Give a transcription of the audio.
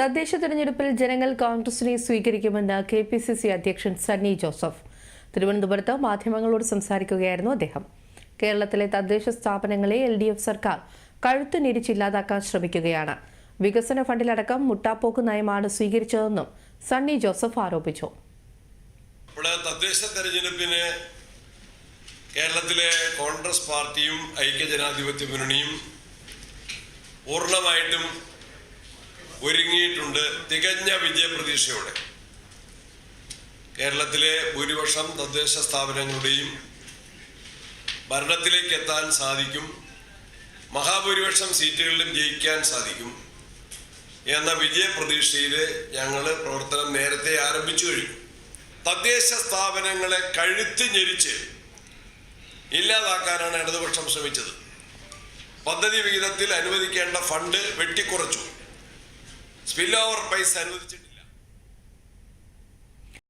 തദ്ദേശ തെരഞ്ഞെടുപ്പിൽ ജനങ്ങൾ കോൺഗ്രസിനെ സ്വീകരിക്കുമെന്ന് കെ പി സി സി അധ്യക്ഷൻ സണ്ണി ജോസഫ്. തിരുവനന്തപുരത്ത് മാധ്യമങ്ങളോട് സംസാരിക്കുകയായിരുന്നു അദ്ദേഹം. കേരളത്തിലെ തദ്ദേശ സ്ഥാപനങ്ങളെ എൽ ഡി എഫ് സർക്കാർ കഴുത്തുനിരിച്ചില്ലാതാക്കാൻ ശ്രമിക്കുകയാണ്. വികസന ഫണ്ടിലടക്കം മുട്ടാപ്പോക്ക് നയമാണ് സ്വീകരിച്ചതെന്നും സണ്ണി ജോസഫ് ആരോപിച്ചു. തദ്ദേശ തെരഞ്ഞെടുപ്പിന് കേരളത്തിലെ കോൺഗ്രസ് പാർട്ടിയും ഐക്യജനാധിപത്യ മുന്നണിയും പൂർണമായിട്ടും ഒരുങ്ങിയിട്ടുണ്ട് തികഞ്ഞ വിജയപ്രതീക്ഷയോടെ. കേരളത്തിലെ ഭൂരിപക്ഷം തദ്ദേശ സ്ഥാപനങ്ങളുടെയും ഭരണത്തിലേക്ക് എത്താൻ സാധിക്കും. മഹാഭൂരിപക്ഷം സീറ്റുകളിലും ജയിക്കാൻ സാധിക്കും എന്ന വിജയപ്രതീക്ഷയിൽ ഞങ്ങൾ പ്രവർത്തനം നേരത്തെ ആരംഭിച്ചു കഴിഞ്ഞു. തദ്ദേശ സ്ഥാപനങ്ങളെ കഴുത്ത് ഞെരിച്ച് ഇല്ലാതാക്കാനാണ് ഇടതുപക്ഷം ശ്രമിച്ചത്. പദ്ധതി വിഹിതത്തിൽ അനുവദിക്കേണ്ട ഫണ്ട് വെട്ടിക്കുറച്ചു. സ്പിൽ ഓവർ പൈസ അനുവദിച്ചിട്ടില്ല.